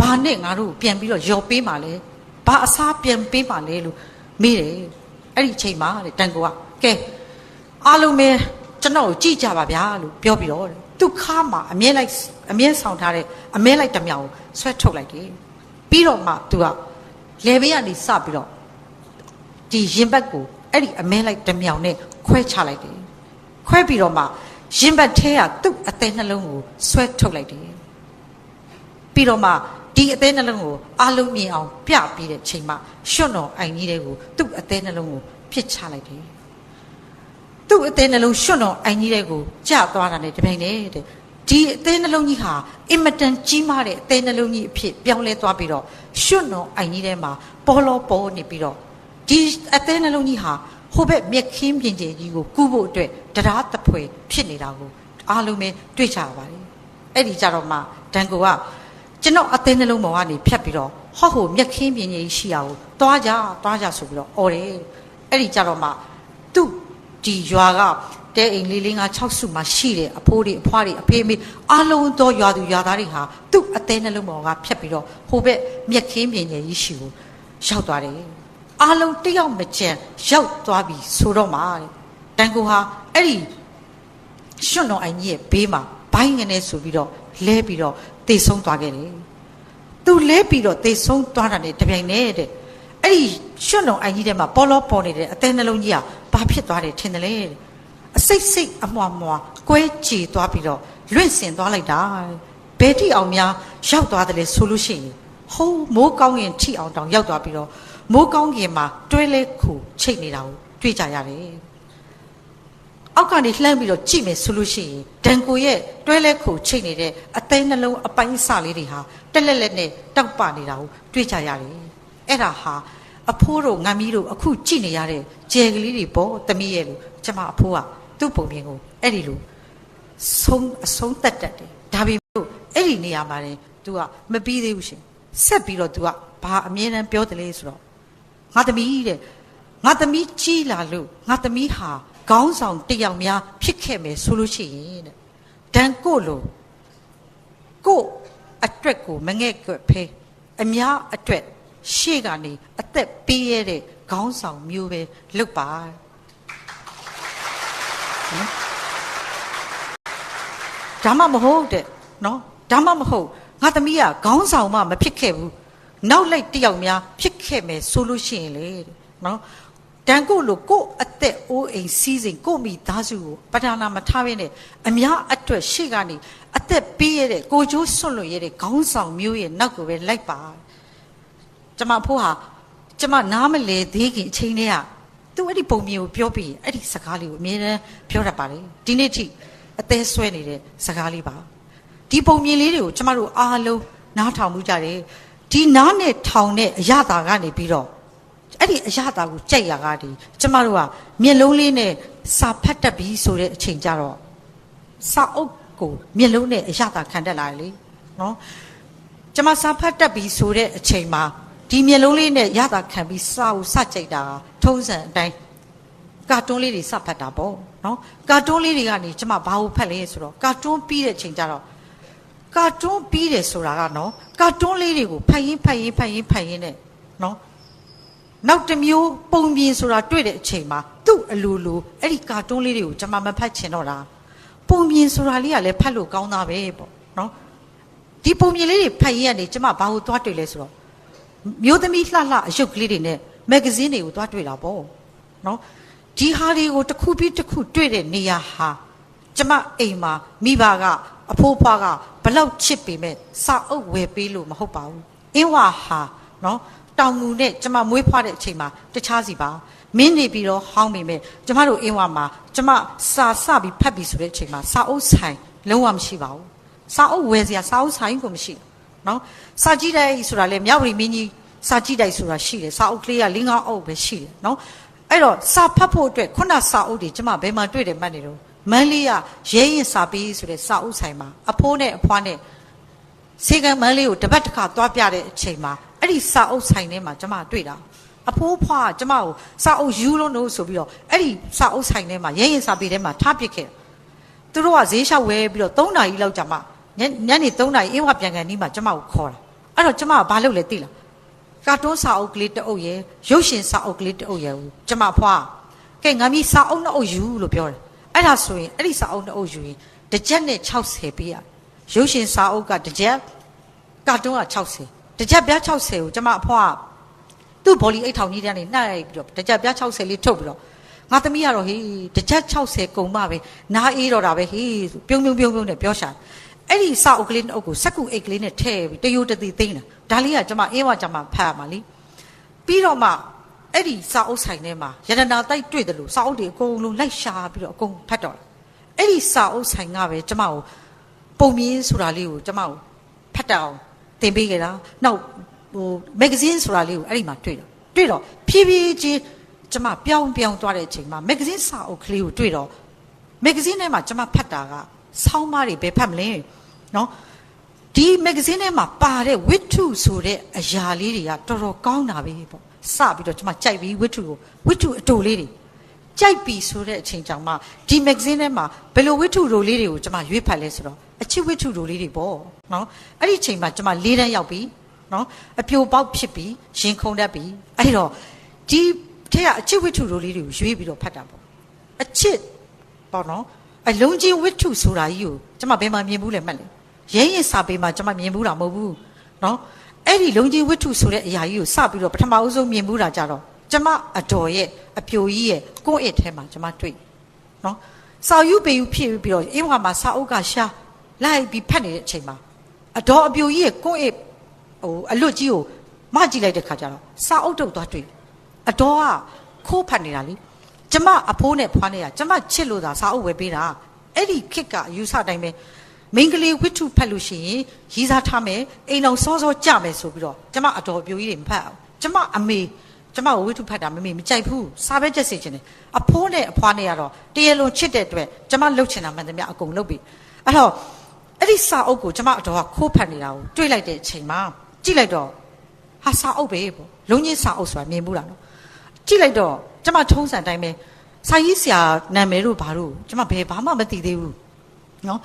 ဘာနဲ့ငါတို့ကိုပြန်ပြီးတော့ယော်ပေးမှလဲဘာအစားပြန်ပေးမှလဲလို့မေးတယ် အဲ့ဒီအချိန်မှာတဲ့တန်ကိုကကဲအားလုံးပဲကျွန်တော်ကိုကြည့်ကြပါဗျာလို့ပြောပြီးတော့တဲ့သူခါမှာအမြဲလိုက်အမြဲဆောင်ထားတဲ့အမဲလိုက်တစ်မြောင်ကိုဆွဲထုတ်လိုက်တယ်ပြီးတော့မှသူကလေဘေးကနေစပြီးတော့ဒီရင်ဘတ်ကိုအဲ့ဒီအမဲလိုက်တစ်မြောင်နဲ့ခွဲချလိုက်တယ်ခွဲပြီးတော့မှရင်ဘတ်ထဲကသူ့အသေးနှလုံးကိုဆွဲထုတ်လိုက်တယ်ပြီးတော့မှ ဒီအသေးနှလုံးကိုအလုံးမြင်အောင်ပြပြီးတဲ့ချိန်မှာရွှွန့်တော်အိုင်ကြီးတဲ့ကိုသူ့အသေးနှလုံးကိုပြစ်ချလိုက်တယ်သူ့အသေးနှလုံးရွှွန့်တော်အိုင်ကြီးတဲ့ကိုကြသွားတာနဲ့တပြိုင်တည်းတဲ့ဒီအသေးနှလုံးကြီးဟာအင်မတန်ကြီးမားတဲ့အသေးနှလုံးကြီးအဖြစ်ပြောင်းလဲသွားပြီးတော့ရွှွန့်တော်အိုင်ကြီးထဲမှာပေါ်လောပေါ်နေပြီးတော့ဒီအသေးနှလုံးကြီးဟာဟိုဘက်မြက်ခင်းပြင်ကျင်ကြီးကိုကူးဖို့အတွက်တရားတပွဲဖြစ်နေတာကိုအားလုံးပဲတွေ့ကြပါတယ်အဲ့ဒီကြတော့မှဒန်ကိုက ကျွန်တော်အသေးနှလုံးပေါ်ကနေဖြတ်ပြီးတော့ဟော့ဟိုမြက်ခင်းပြင်းကြီးရှိအောင်သွားကြသွားကြဆိုပြီးတော့អော်တယ်အဲ့ဒီကြတော့မှသူ့ဒီရွာကတဲအိမ်လေးလေးငါ6စုမှာရှိတယ်အဖိုးတွေအဖွားတွေအဖေးမေအားလုံးသောရွာသူရွာသားတွေဟာသူ့အသေးနှလုံးပေါ်ကဖြတ်ပြီးတော့ဟိုဘက်မြက်ခင်းပြင်းကြီးရှိကိုရောက်သွားတယ်အားလုံးတယောက်မကျန်ရောက်သွားပြီဆိုတော့မှတဲ့တန်ကိုဟာအဲ့ဒီရွှွန့်တော်အိုင်ကြီးရဲ့ဘေးမှာဘိုင်းငနဲ့ဆိုပြီးတော့ လဲပြီးတော့တေဆုံးသွားခဲ့တယ်။သူလဲပြီးတော့တေဆုံးသွားတာနဲ့တပြိုင်နက်တဲ့။အဲ့ဒီရွှွန့်တော်အိုင်ကြီးထဲမှာပေါ်လောပေါ်နေတဲ့အသေးနှလုံးကြီးကဘာဖြစ်သွားတယ်ထင်တယ်လေတဲ့။အစိတ်စိတ်အမွားမွားကွဲကြည်သွားပြီးတော့လွင့်စင်သွားလိုက်တာတဲ့။ဘယ်ထိအောင်များရောက်သွားတယ်လဲဆိုလို့ရှိရင်ဟိုးမိုးကောင်းရင်ထိအောင်တောင်ရောက်သွားပြီးတော့မိုးကောင်းကင်မှာတွဲလဲခုချိတ်နေတာကိုတွေ့ကြရတယ်။ အောက်ကနေလှမ်းပြီးတော့ကြည့်မယ်ဆိုလို့ရှိရင်ဒန်ကိုရဲ့တွဲလဲခုချိတ်နေတဲ့အသိနှလုံးအပိုင်းအစလေးတွေဟာတက်လက်လက်နဲ့တောက်ပနေတာကိုတွေ့ကြရတယ်။အဲ့ဒါဟာအဖိုးတို့ငါမီးတို့အခုကြည့်နေရတဲ့ကြယ်ကလေးတွေပေါ့တမီးရဲ့လို့ကျမအဖိုးကသူ့ပုံပြင်ကိုအဲ့ဒီလိုဆုံးအဆုံးတက်တက်တယ်။ဒါပေမဲ့လို့အဲ့ဒီနေရာမှာနေ तू ကမပြီးသေးဘူးရှင်။ဆက်ပြီးတော့ तू ကဘာအမြဲတမ်းပြောတယ်လေဆိုတော့ငါသမီးတဲ့ငါသမီးကြီးလာလို့ငါသမီးဟာ ခေါင်းဆောင်တစ်ယောက်များဖြစ်ခဲ့မယ်ဆိုလို့ရှိရင်တဲ့ဒန်ကိုလိုကိုအတွက်ကိုမငဲ့ကွက်ဖဲအများအတွက်ရှေ့ကနေအသက်ပေးရတဲ့ခေါင်းဆောင်မျိုးပဲလုပ်ပါနော်ဒါမှမဟုတ်တဲ့နော်ဒါမှမဟုတ်ငါသမီးကခေါင်းဆောင်မှမဖြစ်ခဲ့ဘူးနောက်လိုက်တစ်ယောက်များဖြစ်ခဲ့မယ်ဆိုလို့ရှိရင်လေတဲ့နော် တန်ကိုလို့ကိုယ့်အသက်အိုးအိမ်စီးစိမ်ကိုယ့်မိသားစုကိုပဓာနာမထားဘဲနဲ့အများအတွက်ရှေ့ကနေအသက်ပေးရတဲ့ကိုကျိုးဆွတ်လွတ်ရတဲ့ခေါင်းဆောင်မျိုးရဲ့နောက်ကိုပဲလိုက်ပါကျမဖို့ဟာကျမနားမလဲသေးခင်အချိန်တည်းကသူအဲ့ဒီပုံမြင်ကိုပြောပြီးအဲ့ဒီစကားလေးကိုအမြဲတမ်းပြောတတ်ပါလေဒီနေ့ထိအသေးဆွဲနေတဲ့စကားလေးပါဒီပုံမြင်လေးတွေကိုကျမတို့အားလုံးနားထောင်မှုကြတယ်ဒီနားနဲ့ထောင်တဲ့အရသာကနေပြီးတော့ အဲ့ဒီအရသာကိုကြိုက်ရကားဒီကျမတို့ကမျက်လုံးလေးနဲ့စာဖတ်တတ်ပြီဆိုတဲ့အချိန်ကြတော့စာအုပ်ကိုမျက်လုံးနဲ့အရသာခံတတ်လာတယ်လေနော်ကျမစာဖတ်တတ်ပြီဆိုတဲ့အချိန်မှာဒီမျက်လုံးလေးနဲ့ရသာခံပြီးစာကိုစကြိုက်တာထုံးစံအတိုင်းကာတွန်းလေးတွေစဖတ်တာပေါ့နော်ကာတွန်းလေးတွေကနေကျမဘာကိုဖတ်လဲဆိုတော့ကာတွန်းပြီးတဲ့အချိန်ကျတော့ကာတွန်းပြီးတယ်ဆိုတာကနော်ကာတွန်းလေးတွေကိုဖတ်ရင်ဖတ်ရင်ဖတ်ရင်ဖတ်ရင်နဲ့နော် နောက်တစ်မျိုးပုံပြင်ဆိုတာတွေ့တဲ့အချိန်မှာသူ့အလိုလိုအဲ့ဒီကာတွန်းလေးတွေကိုကျွန်မမဖတ်ချင်တော့တာပုံပြင်ဆိုတာလေးကလည်းဖတ်လို့ကောင်းတာပဲပေါ့နော်ဒီပုံပြင်လေးတွေဖတ်ရရင်ကနေကျွန်မဘာလို့သွားတွေ့လဲဆိုတော့မျိုးသမီးလှလှအယုတ်ကလေးတွေနဲ့မဂ္ဂဇင်းတွေကိုသွားတွေ့တာပေါ့နော်ဒီဟာတွေကိုတစ်ခုပြီးတစ်ခုတွေ့တဲ့နေရာဟာကျွန်မအိမ်မှာမိဘကအဖိုးဖွားကဘလောက်ချစ်ပေမဲ့စာအုပ်ဝယ်ပေးလို့မဟုတ်ပါဘူးအင်းဝါဟာနော် တောင်ငူနဲ့ကျမမွေးဖွားတဲ့အချိန်မှာတခြားစီပါမင်းနေပြီးတော့ဟောင်းမိမယ်ကျမတို့အင်းဝါမှာကျမစာစပြီးဖတ်ပြီးဆိုတဲ့အချိန်မှာစာအုပ်ဆိုင်လုံးဝမရှိပါဘူးစာအုပ်ဝယ်စရာစာအုပ်ဆိုင်ကိုမရှိဘူးနော်စာကြည့်တိုက်ဆိုတာလေမြောက်ရီမင်းကြီးစာကြည့်တိုက်ဆိုတာရှိတယ်စာအုပ်ကလေးက၄၅အုပ်ပဲရှိတယ်နော်အဲ့တော့စာဖတ်ဖို့အတွက်ခုနစာအုပ်တွေကျမဘယ်မှာတွေ့တယ်မှတ်နေတော့မန်းလေးကရဲရင်စာပြီးဆိုတဲ့စာအုပ်ဆိုင်မှာအဖိုးနဲ့အဖွားနဲ့စေကံမန်းလေးကိုတပတ်တစ်ခါသွားပြတဲ့အချိန်မှာ အဲ့ဒီစာအုပ်ဆိုင်ထဲမှာကျမတွေ့တာအဖိုးဖွားကကျမကိုစာအုပ်ယူလို့လို့ဆိုပြီးတော့အဲ့ဒီစာအုပ်ဆိုင်ထဲမှာရဲရင်စာပေထဲမှာထားပစ်ခဲ့တယ်သူတို့ကဈေးလျှောက်ဝဲပြီးတော့3နာရီလောက်ကြာမှညညနေ3နာရီအင်းဝပြန်ကန်နီးမှာကျမကိုခေါ်တာအဲ့တော့ကျမကဘာလုပ်လဲသိလားကာတွန်းစာအုပ်ကလေးတစ်အုပ်ရယ်ရုပ်ရှင်စာအုပ်ကလေးတစ်အုပ်ရယ်ကိုကျမဖွားကဲငါမီစာအုပ်နှစ်အုပ်ယူလို့ပြောတယ်အဲ့ဒါဆိုရင်အဲ့ဒီစာအုပ်နှစ်အုပ်ယူရင်တစ်ကြက်နဲ့60ပေးရရုပ်ရှင်စာအုပ်ကတစ်ကြက်ကာတွန်းက60 တကြက်ပြား60ကိုကျမအဖွားကသူ့ဘော်လီအိတ်ထောင်ကြီးတန်းနေနှိုက်ပြီးတော့တကြက်ပြား60လေးထုတ်ပြီးတော့ငါသမီးကတော့ဟေးတကြက်60ကုန်မှပဲနားအေးတော့တာပဲဟေးဆိုပြုံးပြုံးပြုံးပြုံးနဲ့ပြောရှာအဲ့ဒီစာအုပ်ကလေးနဲ့အုပ်ကိုစက်ကူအိတ်ကလေးနဲ့ထည့်ပြီးတယိုတသိသိမ်းတာဒါလေးကကျမအင်းဝကျမဖတ်ရမှာလीပြီးတော့မှအဲ့ဒီစာအုပ်ဆိုင်ထဲမှာရတနာတိုက်တွေ့တယ်လို့စာအုပ်တွေအကုန်လုံးလိုက်ရှာပြီးတော့အကုန်ဖတ်တော့အဲ့ဒီစာအုပ်ဆိုင်ကပဲကျမကိုပုံမြင်ဆိုတာလေးကိုကျမကိုဖတ်တတ်အောင် တင်ပေးခဲ့တာနောက်ဟိုမဂ္ဂဇင်းဆိုတာလေးကိုအဲ့ဒီမှာတွေ့တော့တွေ့တော့ဖြည်းဖြည်းချင်းကျမပြောင်းပြောင်းသွားတဲ့အချိန်မှာမဂ္ဂဇင်းစာအုပ်ကလေးကိုတွေ့တော့မဂ္ဂဇင်းထဲမှာကျမဖတ်တာကဆောင်းပါးတွေပဲဖတ်မလဲနော်ဒီမဂ္ဂဇင်းထဲမှာပါတဲ့ဝိထုဆိုတဲ့အရာလေးတွေကတော်တော်ကောင်းတာပဲပေါ့စပြီးတော့ကျမကြိုက်ပြီးဝိထုကိုဝိထုအတူလေးတွေကြိုက်ပြီဆိုတဲ့အချိန်ကြောင့်မှဒီမဂ္ဂဇင်းထဲမှာဘယ်လိုဝိထုတို့လေးတွေကိုကျမရွေးဖတ်လဲဆိုတော့ အချစ်ဝိထုတို့လေးတွေပေါ့နော်အဲ့ဒီအချိန်မှာကျမ၄တန်းရောက်ပြီနော်အပြိုပေါက်ဖြစ်ပြီးရင်ခုန်တတ်ပြီအဲ့တော့ဒီထဲကအချစ်ဝိထုတို့လေးတွေကိုရွေးပြီးတော့ဖတ်တာပေါ့အချစ်ပေါ့နော်အလုံးချင်းဝိထုဆိုတာကြီးကိုကျမဘယ်မှာမြင်ဘူးလဲမှတ်လေရဲရင်စာပေမှာကျမမြင်ဘူးတာမဟုတ်ဘူးနော်အဲ့ဒီလုံးချင်းဝိထုဆိုတဲ့အရာကြီးကိုစပြီးတော့ပထမအဆုံးမြင်ဘူးတာကြတော့ကျမအတော်ရဲ့အပြိုကြီးရဲ့ကိုယ့်အစ်ထဲမှာကျမတွေ့နော်စာယူပေယူဖြစ်ပြီးတော့အင်းဝါမှာစာအုပ်ကရှာ လိုက်ပြီးဖတ်နေတဲ့အချိန်မှာအတော်အပြိုကြီးရဲ့ကိုယ့်အစ်ဟိုအလွတ်ကြီးကိုမကြည့်လိုက်တဲ့ခါကျတော့စာအုပ်တုပ်သွားတွေ့အတော်ကခိုးဖတ်နေတာလေကျမအဖိုးနဲ့ဖွားနေတာကျမချစ်လို့သာစာအုပ်ဝယ်ပေးတာအဲ့ဒီခစ်ကအယူဆတိုင်းပဲမိန်းကလေးဝိထုဖတ်လို့ရှိရင်ရီးစားထားမယ်အိမ်အောင်စောစောကြမယ်ဆိုပြီးတော့ကျမအတော်အပြိုကြီးတွေမဖတ်အောင်ကျမအမေကျမဝိထုဖတ်တာမမေမကြိုက်ဘူးစာပဲကြက်စေချင်တယ်အဖိုးနဲ့အဖွားနဲ့ကတော့တရလွန်ချစ်တဲ့အတွက်ကျမလှုပ်ချင်တာမှန်သမျှအကုန်လှုပ်ပြီအဲ့တော့ အဲ့ဒီစာအုပ်ကိုကျမအတော်ကခိုးဖတ်နေတာကိုတွေ့လိုက်တဲ့အချိန်မှာကြည့်လိုက်တော့ဟာစာအုပ်ပဲပေါ့လုံးချင်းစာအုပ်ဆိုတာမြင်ဘူးလားနော်ကြည့်လိုက်တော့ကျမထုံးစံတိုင်းပဲစာရေးဆရာနာမည်တို့ဘာတို့ကျမဘယ်ဘာမှမသိသေးဘူးနော်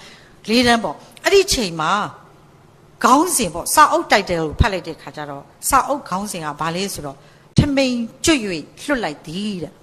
လေးတန်းပေါ့အဲ့ဒီချိန်မှာခေါင်းစဉ်ပေါ့စာအုပ်တိုက်တယ်ကိုဖတ်လိုက်တဲ့ခါကျတော့စာအုပ်ခေါင်းစဉ်ကဘာလဲဆိုတော့ထမိန်ကျွတ်၍လွတ်လိုက်သည်တဲ့